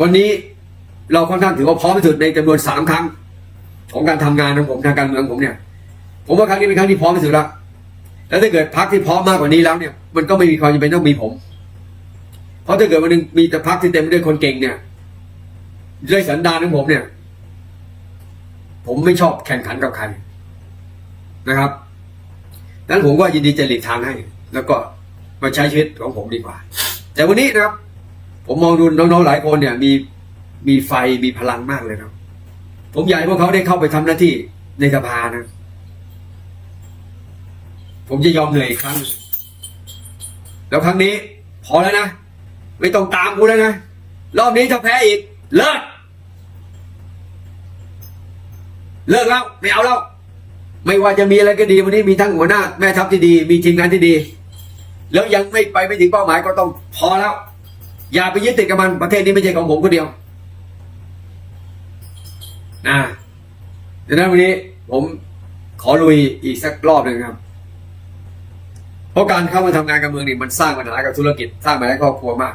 วันนี้เราค่อนข้างถือว่าพร้อมที่สุดในจำนวนสามครั้ง ของการทำงานของผมทางการเมืองผมเนี่ย ผมว่าครั้งนี้เป็นครั้งที่พร้อมที่สุดแล้วแล้วถ้าเกิดพักที่พร้อมมากกว่านี้แล้วเนี่ย มันก็ไม่มีความจำเป็นต้องมีผม เพราะถ้าเกิดวันหนึงมีแต่พักที่เต็มไปด้วยคนเก่งเนี่ยด้วยสันดานของผมเนี่ย ผมไม่ชอบแข่งขันกับใครนะครับดังนั้นผมก็ยินดีจะหลีกทางให้ แล้วก็มาใช้ชีวิตของผมดีกว่า แต่วันนี้นะครับ ผมมองดูน้องๆหลายคนเนี่ย มีมีไฟมีพลังมากเลยนะครับผมอยากให้พวกเขาได้เข้าไปทำหน้าที่ในสภานะ ผมจะยอมเหนื่อยอีกครั้งหนึ่งแล้วครั้งนี้ พอแล้วนะ ไม่ต้องตามกูแล้วนะ รอบนี้ถ้าแพ้อีก เลิก เลิกแล้ว ไม่เอาแล้ว ไม่ว่าจะมีอะไรก็ดีวันนี้มีทั้งหัวหน้า แม่ทัพที่ดี มีทีมงานที่ดี แล้วยังไม่ไปไม่ถึงเป้าหมายก็ต้องพอแล้ว อย่าไปยึดติดกับมันประเทศนี้ไม่ใช่ของผมคนเดียวนะดังนั้นวันนี้ผมขอลุยอีกสักรอบหนึ่งครับ เพราะการเข้ามาทำงานการเมืองนี่มันสร้างปัญหากับธุรกิจสร้างปัญหาครอบครัวมาก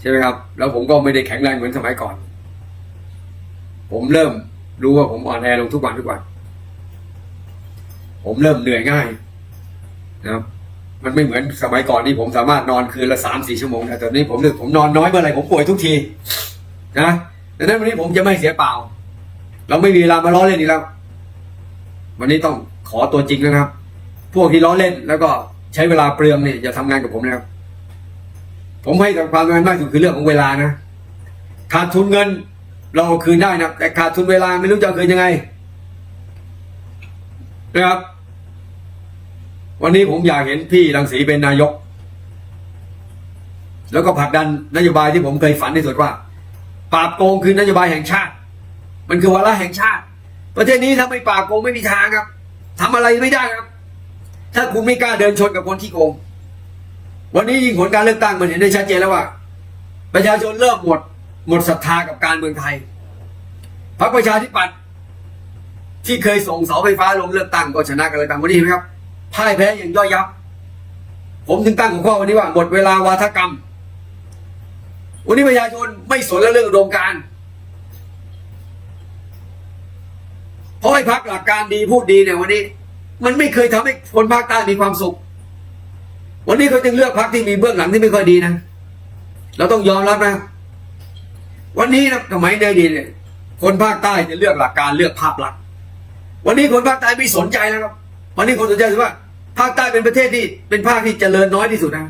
ใช่ไหมครับ แล้วผมก็ไม่ได้แข็งแรงเหมือนสมัยก่อน ผมเริ่มรู้ว่าผมอ่อนแอลงทุกวันทุกวัน ผมเริ่มเหนื่อยง่ายนะครับ มันไม่เหมือนสมัยก่อนที่ผมสามารถนอนคืนละสามสี่ชั่วโมงนะแต่ตอนนี้ผมเลือกผมนอนน้อยเมื่อไหร่ผมป่วยทุกที นะดังนั้นวันนี้ผมจะไม่เสียเปล่า เราไม่มีเวลามาล้อเล่นอีกแล้ว วันนี้ต้องขอตัวจริงนะครับ พวกที่ล้อเล่นแล้วก็ใช้เวลาเปลืองเนี่ยอย่าทำงานกับผมนะครับผมให้ความสำคัญมากสุดคือเรื่องของเวลานะขาดทุนเงิน เราคืนได้นะแต่ขาดทุนเวลาไม่รู้จะคืนยังไงนะครับ วันนี้ผมอยากเห็นพี่รังสีเป็นนายก แล้วก็ผลักดันนโยบายที่ผมเคยฝันที่สุดว่า ปราบโกงคือนโยบายแห่งชาติ มันคือวาระแห่งชาติ ประเทศนี้ถ้าไม่ปราบโกงไม่มีทางครับทำอะไรไม่ได้ครับ ถ้าคุณไม่กล้าเดินชนกับคนที่โกง วันนี้ยิ่งผลการเลือกตั้งมันเห็นได้ชัดเจนแล้วว่า ประชาชนเริ่มหมด หมดศรัทธากับการเมืองไทยพรรคประชาธิปัตย์ที่เคยส่งเสาไฟฟ้าลงเลือกตั้งก็ชนะกันเลยตั้งวันนี้เห็นไหมครับ พ่ายแพ้อย่างย่อยยับ ผมถึงตั้งหัวข้อวันนี้ว่าหมดเวลาวาทกรรม วันนี้ประชาชนไม่สนแล้วเรื่องอุดมการเพราะให้พักหลักการดีพูดดีเนี่ยวันนี้ มันไม่เคยทำให้คนภาคใต้มีความสุข วันนี้เขาจึงเลือกพักที่มีเบื้องหลังที่ไม่ค่อยดีนะเราต้องยอมรับนะ วันนี้นะสมัยในดีเนี่ยคนภาคใต้จะเลือกหลักการเลือกภาพลักษณ์วันนี้คนภาคใต้ไม่สนใจแล้วครับ วันนี้คนสนใจคือว่า ภาคใต้เป็นประเทศที่เป็นภาคที่เจริญน้อยที่สุดนะ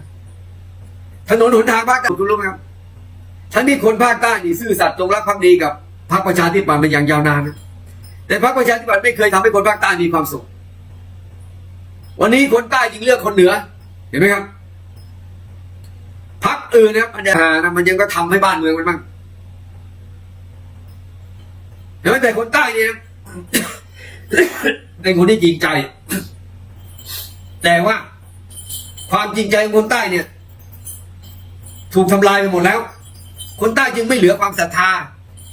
ถนนหนทางภาคใต้คุณรู้ไหมครับทั้งที่คนภาคใต้นี่ซื่อสัตย์จงรักภักดีกับพรรคประชาธิปัตย์เป็นอย่างยาวนานนะแต่พรรคประชาธิปัตย์ไม่เคยทำให้คนภาคใต้มีความสุข วันนี้คนใต้จึงเลือกคนเหนือ เห็นไหมครับพักอื่นนะครับอันเดียนะมันยังก็ทำให้บ้านเมืองมันบ้างเห็นไหมแต่คนใต้เนี่ยเป็นคนที่จริงใจ แต่ว่า ความจริงใจของคนใต้เนี่ย ถูกทำลายไปหมดแล้ว คนใต้จึงไม่เหลือความศรัทธา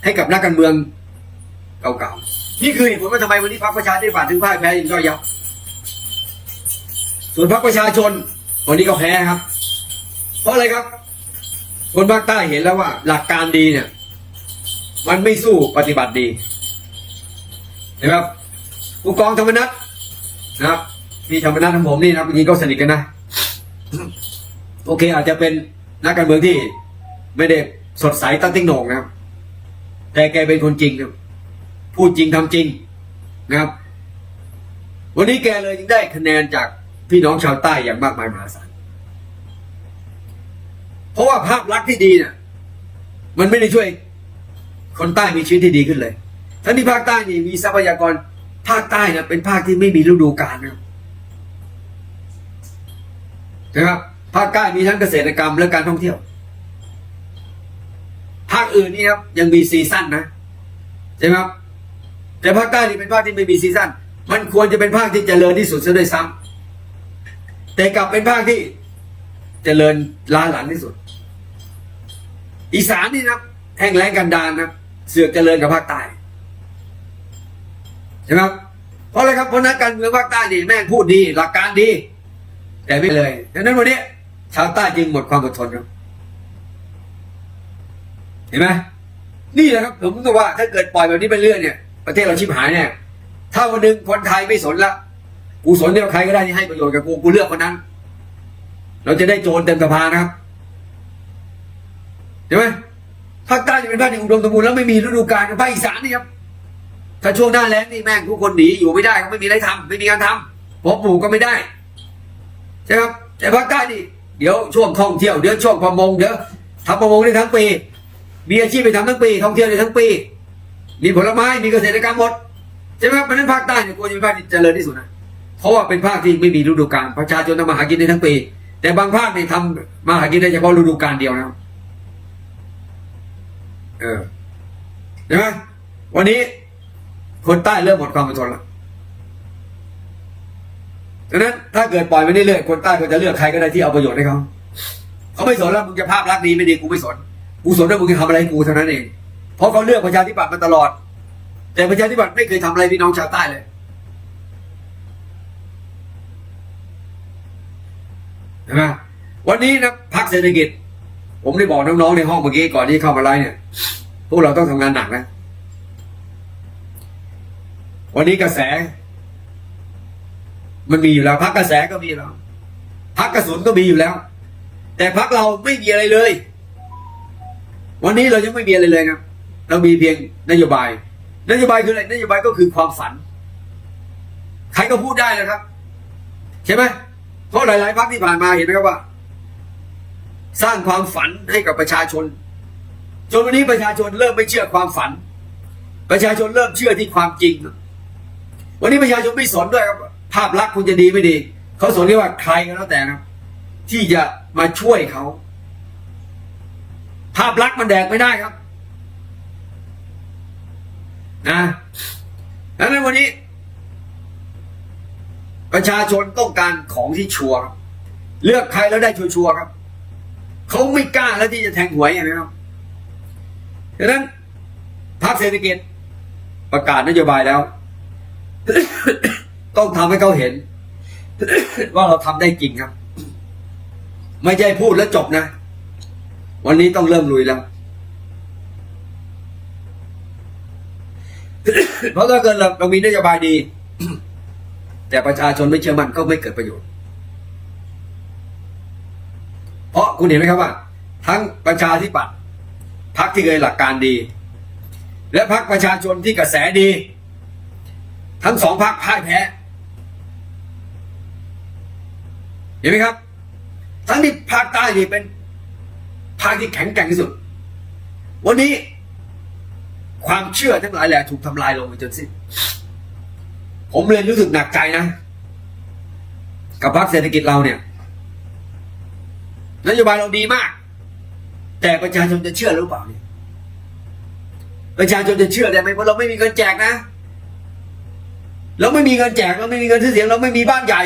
ให้กับนักการเมืองเก่าๆนี่คือเหตุผลว่าทำไมวันนี้พรรคประชาธิปัตย์ถึงพ่ายแพ้อย่างย่อยยับส่วนพรรคประชาชนวันนี้ก็แพ้ครับ เพราะอะไรครับ คนภาคใต้เห็นแล้วว่า หลักการดีเนี่ย มันไม่สู้ปฏิบัติดีเห็นไหมครับผู้กองธรรมนัฐนะครับ พี่ธรรมนัฐของผมนี่นะจริงก็สนิทกันนะ โอเค อาจจะเป็นนักการเมืองที่ไม่ได้สดใสตั้งติ้งโหน่งนะครับ แต่แกเป็นคนจริงครับพูดจริงทำจริงนะครับ วันนี้แกเลยจึงได้คะแนนจากพี่น้องชาวใต้อย่างมากมายมหาศาลเพราะว่าภาพลักษณ์ที่ดีเนี่ยมันไม่ได้ช่วย คนใต้มีชีวิตที่ดีขึ้นเลยทั้งที่ภาคใต้นี่มีทรัพยากรภาคใต้นี่ยเป็นภาคที่ไม่มีฤดูกาลนะครับ นะครับภาคใต้มีทั้งเกษตรกรรมและการท่องเที่ยว ภาคอื่นนี่ครับยังมีซีซั่นนะใช่ไหมครับแต่ภาคใต้นี่เป็นภาคที่ไม่มีซีซั่นมันควรจะเป็นภาคที่เจริญที่สุดซะด้วยซ้ำแต่กลับเป็นภาคที่เจริญล้าหลังที่สุด อีสานนี่นะแห้งแล้งกันดารนะเสือกเจริญกับภาคใต้ใช่ไหมครับเพราะอะไรครับเพราะนักการเมืองภาคใต้นี่แม่งพูดดี หลักการดี แต่ไม่เลยดังนั้นวันนี้ชาวใต้จึงหมดความอดทนครับ เห็นไหมนี่แหละครับ ผมก็ว่า ถ้าเกิดปล่อยแบบนี้ไปเรื่อยเนี่ย ประเทศเราชิบหายเนี่ย ถ้าวันหนึ่งคนไทยไม่สนละกูสนเดียวใครก็ได้ที่ให้ประโยชน์กับกูกูเลือกคนนั้น เราจะได้โจรเต็มสภานะครับเห็นไหมภาคใต้จะเป็นภาคที่อุดมสมบูรณ์แล้วไม่มีฤดูกาลภาคอีสานนี่ครับถ้าช่วงหน้าแล้งนี่แม่งทุกคนหนีอยู่ไม่ได้ก็ไม่มีอะไรทำไม่มีงานทำเพราะปลูกก็ไม่ได้ ใช่ครับแต่ภาคใต้นี่เดี๋ยวช่วงท่องเที่ยวเดี๋ยวช่วงประมงเดี๋ยวทำประมงได้ทั้งปีมีอาชีพไปทำทั้งปีท่องเที่ยวได้ทั้งปี มีผลไม้มีเกษตรกรรมหมดใช่ไหมครับเพราะนั้นภาคใต้เนี่ยควรจะเป็นภาคที่เจริญที่สุดนะเพราะว่าเป็นภาคที่ไม่มีฤดูกาลประชาชนทำมาหากินได้ทั้งปี แต่บางภาคเนี่ยทำมาหากินได้เฉพาะฤดูกาลเดียวนะเออใช่ไหมวันนี้คนใต้เริ่มหมดความอดทนแล้ว ดังนั้นถ้าเกิดปล่อยไปเรื่อยๆคนใต้ก็จะเลือกใครก็ได้ที่เอาประโยชน์ให้เขาเขาไม่สนแล้วมึงจะภาพลักษณ์ดีไม่ดีกูไม่สนกูสนว่ามึงจะทำอะไรให้กูเท่านั้นเองเพราะเขาเลือกประชาธิปัตย์มาตลอด แต่ประชาธิปัตย์ไม่เคยทำอะไรพี่น้องชาวใต้เลยใช่ไหมวันนี้นะพักเศรษฐกิจ ผมได้บอกน้องๆในห้องเมื่อกี้ก่อนที่เข้ามาไลฟ์เนี่ยพวกเราต้องทำงานหนักนะ วันนี้กระแส มันมีอยู่แล้วพักกระแสก็มีแล้วพักกระสุนก็มีอยู่แล้ว แต่พักเราไม่มีอะไรเลย วันนี้เรายังไม่มีอะไรเลยนะเรามีเพียงนโยบาย นโยบายคืออะไรนโยบายก็คือความฝัน ใครก็พูดได้นะครับ ใช่ไหมเพราะหลาย ๆพักที่ผ่านมาเห็นไหมครับว่า สร้างความฝันให้กับประชาชนจนวันนี้ประชาชนเริ่มไม่เชื่อความฝัน ประชาชนเริ่มเชื่อที่ความจริง วันนี้ประชาชนไม่สนด้วยครับ ภาพลักษณ์คุณจะดีไม่ดี เขาสนแค่ว่าใครก็แล้วแต่นะครับที่จะมาช่วยเขา ภาพลักษณ์มันแดกไม่ได้ครับ นะดังนั้นวันนี้ ประชาชนต้องการของที่ชัวร์เลือกใครแล้วได้ชัวร์ครับเขาไม่กล้าแล้วที่จะแทงหวยอย่างนะครับดังนั้นพรรคเศรษฐกิจประกาศนโยบายแล้ว ต้องทำให้เขาเห็น ว่าเราทำได้จริงครับ ไม่ใช่พูดแล้วจบนะ วันนี้ต้องเริ่มลุยแล้วเพราะถ้าเกิดเราเรามีนโยบายดี แต่ประชาชนไม่เชื่อมันก็ไม่เกิดประโยชน์ เพราะคุณเห็นไหมครับว่า ทั้งประชาธิปัตย์พรรคที่เคยหลักการดี และพรรคประชาชนที่กระแสดี ทั้งสองพรรคพ่ายแพ้ เห็นไหมครับ ทั้งที่ภาคใต้นี่เป็นภาคที่แข็งแกร่งที่สุด วันนี้ความเชื่อทั้งหลายแหละถูกทำลายลงไปจนสิ้น ผมเลยรู้สึกหนักใจนะ กับพรรคเศรษฐกิจเราเนี่ยนโยบายเราดีมาก แต่ประชาชนจะเชื่อหรือเปล่าเนี่ยประชาชนจะเชื่อได้ไหมเพราะเราไม่มีเงินแจกนะ เราไม่มีเงินแจกเราไม่มีเงินซื้อเสียงเราไม่มีบ้านใหญ่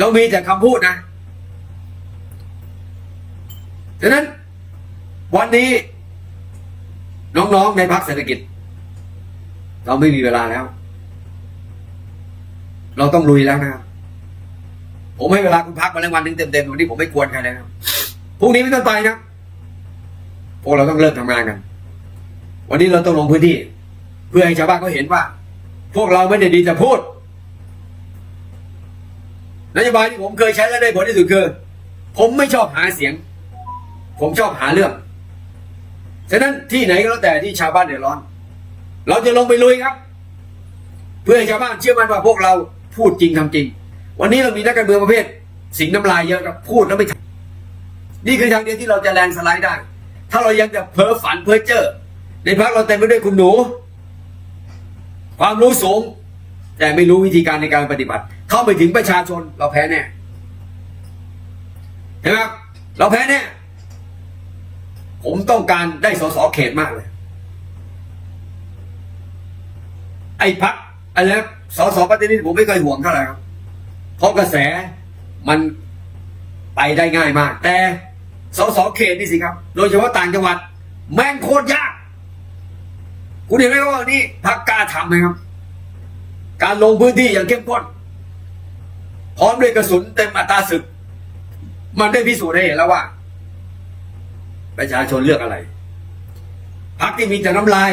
เรามีแต่คำพูดนะดังนั้น วันนี้ น้องๆในพรรคเศรษฐกิจ เราไม่มีเวลาแล้ว เราต้องลุยแล้วนะครับผมให้เวลาคุณพักมาแล้ววันนึงเต็มๆวันนี้ผมไม่กวนใครเลยครับพรุ่งนี้ไม่ต้องไปนะพวกเราต้องเริ่มทำงานกัน วันนี้เราต้องลงพื้นที่ เพื่อให้ชาวบ้านเขาเห็นว่า พวกเราไม่ได้ดีแต่พูด นโยบายที่ผมเคยใช้และได้ผลที่สุดคือ ผมไม่ชอบหาเสียง ผมชอบหาเรื่องฉะนั้นที่ไหนก็แล้วแต่ที่ชาวบ้านเดือดร้อน เราจะลงไปลุยครับ เพื่อให้ชาวบ้านเชื่อมั่นว่าพวกเราพูดจริงทำจริง วันนี้เรามีนักการเมืองประเภท สิงน้ำลายเยอะครับพูดแล้วไม่ทำนี่คือทางเดียวที่เราจะแลนสไลด์ได้ ถ้าเรายังจะเพ้อฝันเพ้อเจ้อในพักเราเต็มไปด้วยคุณหนู ความรู้สูง แต่ไม่รู้วิธีการในการปฏิบัติ เข้าไปถึงประชาชนเราแพ้แน่เห็นไหมครับเราแพ้แน่ผมต้องการได้สสเขตมากเลย ไอ้พักอะไรนะสสปฏิริษีผมไม่เคยห่วงเท่าไหร่ครับ เพราะกระแสมันไปได้ง่ายมาก แต่สสเขตนี่สิครับ โดยเฉพาะต่างจังหวัด แม่งโคตรยาก คุณเห็นไหมว่านี่พักกล้าทำไหมครับ การลงพื้นที่อย่างเข้มข้น พร้อมด้วยกระสุนเต็มอัตราศึก มันได้พิสูจน์ให้เห็นแล้วว่า ประชาชนเลือกอะไรพรรคที่มีแต่น้ำลาย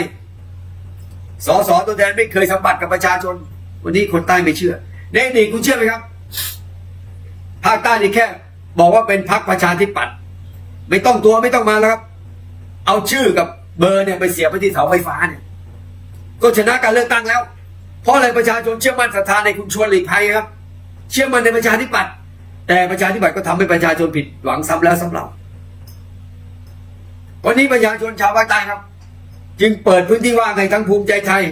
สสตัวแทนไม่เคยสัมผัสกับประชาชน วันนี้คนใต้ไม่เชื่อในอดีตคุณเชื่อไหมครับภาคใต้นี่แค่ บอกว่าเป็นพรรคประชาธิปัตย์ไม่ต้องตัวไม่ต้องมาแล้วครับ เอาชื่อกับเบอร์เนี่ยไปเสียไปที่เสาไฟฟ้าเนี่ย ก็ชนะการเลือกตั้งแล้ว เพราะอะไรประชาชนเชื่อมั่นศรัทธาในคุณชวนหลีกภัยครับ เชื่อมั่นในประชาธิปัตย์แต่ประชาธิปัตย์ก็ทำให้ประชาชนผิดหวังซ้ำแล้วซ้ำเล่าวันนี้ประชาชนชาวภาคใต้ครับ จึงเปิดพื้นที่ว่างให้ทั้งภูมิใจไทย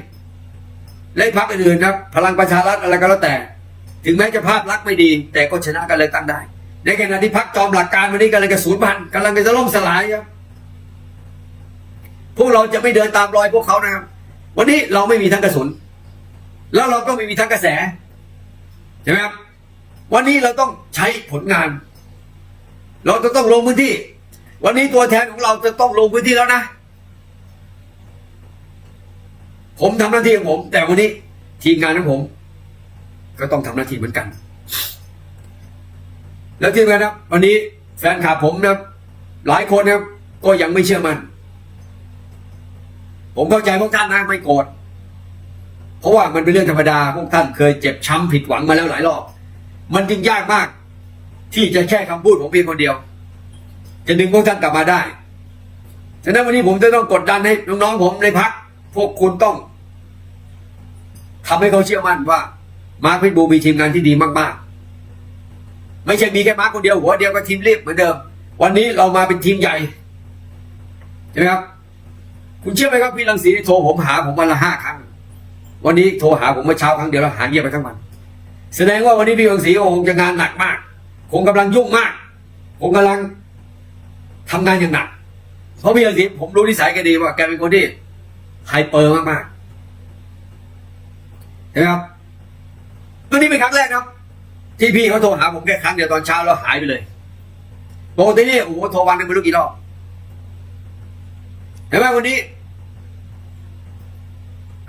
และพรรคอื่นๆครับ พลังประชารัฐอะไรก็แล้วแต่ ถึงแม้จะภาพลักษณ์ไม่ดี แต่ก็ชนะการเลือกตั้งได้ ในขณะที่พรรคจอมหลักการวันนี้กำลังจะสูญพันธุ์กำลังจะล่มสลายครับพวกเราจะไม่เดินตามรอยพวกเขานะครับ วันนี้เราไม่มีทั้งกระสุน แล้วเราก็ไม่มีทั้งกระแสใช่ไหมครับ วันนี้เราต้องใช้ผลงาน เราจะต้องลงพื้นที่ วันนี้ตัวแทนของเราจะต้องลงพื้นที่แล้วนะ ผมทำหน้าที่ของผม แต่วันนี้ทีมงานของผม ก็ต้องทำหน้าที่เหมือนกัน แล้วที่สำคัญครับวันนี้แฟนคลับผมนะหลายคนนะครับก็ยังไม่เชื่อมั่นผมเข้าใจพวกท่านนะไม่โกรธเพราะว่ามันเป็นเรื่องธรรมดาพวกท่านเคยเจ็บช้ำผิดหวังมาแล้วหลายรอบ มันจึงยากมาก ที่จะแค่คำพูดของเพียงคนเดียว จะดึงพวกท่านกลับมาได้ฉะนั้นวันนี้ผมจะต้องกดดันให้น้องๆผมในพักพวกคุณต้องทำให้เขาเชื่อมั่นว่า มาร์คพิทบูมีทีมงานที่ดีมากๆ ไม่ใช่มีแค่มาร์คคนเดียวหัวเดียวก็ทีมเรียบเหมือนเดิม วันนี้เรามาเป็นทีมใหญ่ใช่ไหมครับ คุณเชื่อไหมครับพี่รังสีโทรผมหาผมวันละห้าครั้ง วันนี้โทรหาผมเมื่อเช้าครั้งเดียวแล้วหาเงียบไปทั้งวัน แสดงว่าวันนี้พี่รังสีคงจะงานหนักมาก คงกำลังยุ่งมาก คงกำลังทำงานอย่างหนัก เพราะพี่รังสีผมรู้นิสัยแกดีว่าแกเป็นคนที่ไฮเปอร์มากๆใช่ไหมครับตัวนี้เป็นครั้งแรกครับ ที่พี่เขาโทรหาผมแค่ครั้งเดียวตอนเช้าแล้วหายไปเลยปกตินี่โอ้โหโทรวันนึงไม่รู้กี่รอบเห็นไหมวันนี้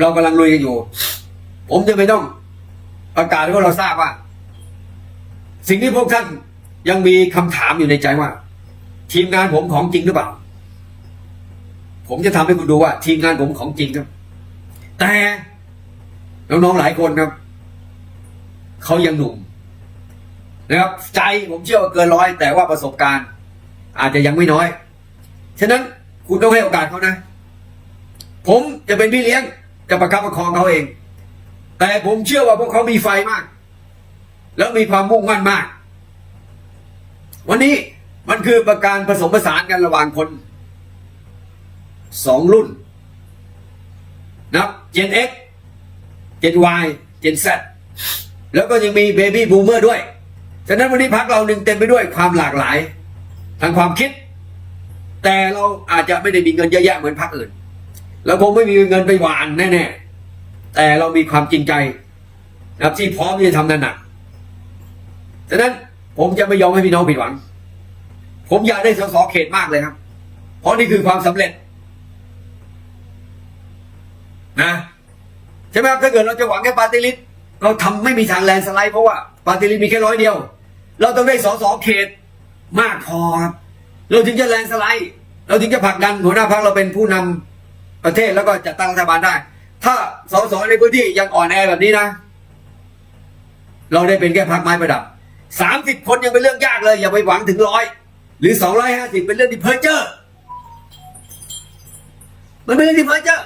เรากำลังลุยกันอยู่ ผมจะไม่ต้อง ประกาศให้พวกเราทราบว่า สิ่งที่พวกท่านยังมีคำถามอยู่ในใจว่า ทีมงานผมของจริงหรือเปล่า ผมจะทำให้คุณดูว่า ทีมงานผมของจริงครับ แต่น้องๆหลายคนครับเขายังหนุ่มนะครับ ใจผมเชื่อว่าเกินร้อย แต่ว่าประสบการณ์ อาจจะยังไม่น้อย ฉะนั้นคุณต้องให้โอกาสเขานะ ผมจะเป็นพี่เลี้ยงจะประคับประคองเขาเอง แต่ผมเชื่อว่าพวกเขามีไฟมาก แล้วมีความมุ่งมั่นมาก วันนี้มันคือประการผสมผสานกันระหว่างคนสองรุ่นนะครับ Gen X Gen Y Gen Z แล้วก็ยังมีเบบี้บูมเมอร์ด้วย ฉะนั้นวันนี้พักเราหนึ่งเต็มไปด้วยความหลากหลาย ทางความคิด แต่เราอาจจะไม่ได้มีเงินเยอะแยะเหมือนพรรคอื่นเราคงไม่มีเงินไปหวานแน่ๆ แต่เรามีความจริงใจนะครับที่พร้อมที่จะทำงานหนักฉะนั้นผมจะไม่ยอมให้พี่น้องผิดหวัง ผมอยากได้สสเขตมากเลยครับ เพราะนี่คือความสำเร็จ นะใช่ไหมครับถ้าเกิดเราจะหวังแค่ปาร์ตี้ลิสเราทำไม่มีทางแลนสไลด์เพราะว่าปาร์ตี้ลิสมีแค่ร้อยเดียว เราต้องได้สสเขตมากพอครับเราถึงจะแลนสไลด์ เราถึงจะผลักดันหัวหน้าพรรคเราเป็นผู้นำประเทศแล้วก็จัดตั้งรัฐบาลได้ ถ้าสสในพื้นที่ยังอ่อนแอแบบนี้นะ เราได้เป็นแค่พรรคไม้ประดับสามสิบคนยังเป็นเรื่องยากเลย อย่าไปหวังถึงร้อยหรือสองร้อยห้าสิบเป็นเรื่องที่เพ้อเจ้อมันเป็นเรื่องที่เพ้อเจ้อ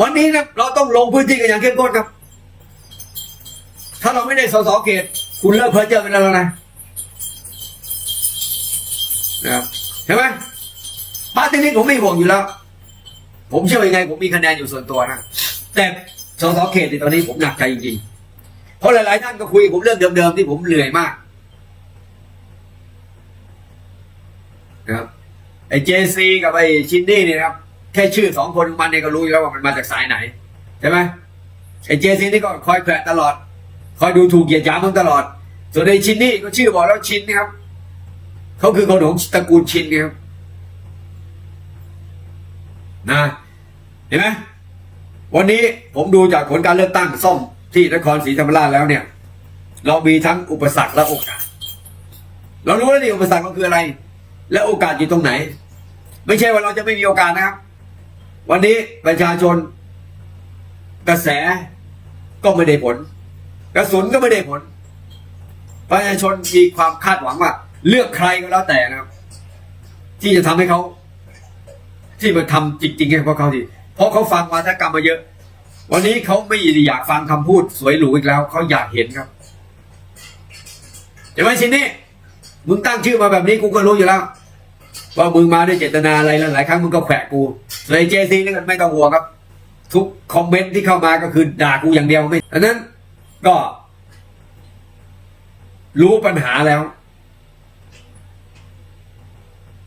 วันนี้นะเราต้องลงพื้นที่กันอย่างเข้มข้นครับ ถ้าเราไม่ได้สสเขตคุณเลิกเพ้อเจ้อไปแล้วนะนะครับเห็นไหมปาร์ตี้ลิสต์ผมไม่ห่วงอยู่แล้ว ผมเชื่อยังไงผมมีคะแนนอยู่ส่วนตัวนะแต่สสเขตในตอนนี้ผมหนักใจจริงๆ เพราะหลายๆท่านก็คุยกับผมเรื่องเดิมๆที่ผมเหนื่อยมากนะครับไอ้เจซีกับไอ้ชินนี่เนี่ยนะครับ แค่ชื่อสองคนมันเนี่ยก็รู้อยู่แล้วว่ามันมาจากสายไหนใช่ไหมไอ้เจซีนี่ก็คอยแขวะตลอด คอยดูถูกเหยียดหยามมันตลอด ส่วนไอ้ชินนี่ก็ชื่อบอกแล้วชินนะครับเขาคือคนของตระกูลชินนะครับ นะเห็นไหมวันนี้ผมดูจากผลการเลือกตั้งส้มที่นครศรีธรรมราชแล้วเนี่ย เรามีทั้งอุปสรรคและโอกาส เรารู้แล้วนี่อุปสรรคมันคืออะไร และโอกาสอยู่ตรงไหน ไม่ใช่ว่าเราจะไม่มีโอกาสนะครับ วันนี้ประชาชน กระแสก็ไม่ได้ผล กระสุนก็ไม่ได้ผล ประชาชนมีความคาดหวังว่า เลือกใครก็แล้วแต่นะครับ ที่จะทำให้เขา ที่มาทำจริงๆให้พวกเขาทีเพราะเขาฟังวาทกรรมมาเยอะ วันนี้เขาไม่อยากฟังคำพูดสวยหรูอีกแล้วเขาอยากเห็นครับเห็นไหมชินนี่มึงตั้งชื่อมาแบบนี้กูก็รู้อยู่แล้วว่ามึงมาด้วยเจตนาอะไรแล้วหลายครั้งมึงก็แขวะกูส่วนไอ้เจซีนี่ก็ไม่ต้องห่วงครับ ทุกคอมเมนต์ที่เข้ามาก็คือด่ากูอย่างเดียวไม่ดังนั้นก็ รู้ปัญหาแล้ว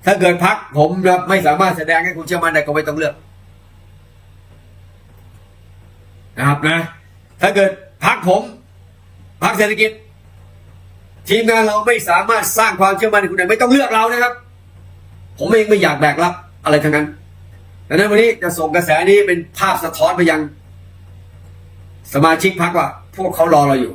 ถ้าเกิดพักผมแบบไม่สามารถแสดงให้คุณเชื่อมั่นได้ก็ไม่ต้องเลือกนะครับนะ ถ้าเกิดพักผมพักเศรษฐกิจ ทีมงานเราไม่สามารถสร้างความเชื่อมั่นให้คุณได้ไม่ต้องเลือกเรานะครับ ผมเองไม่อยากแบกรับ อะไรทั้งนั้นดังนั้นวันนี้จะส่งกระแสนี้เป็นภาพสะท้อนไปยัง สมาชิกพักว่า พวกเขารอเราอยู่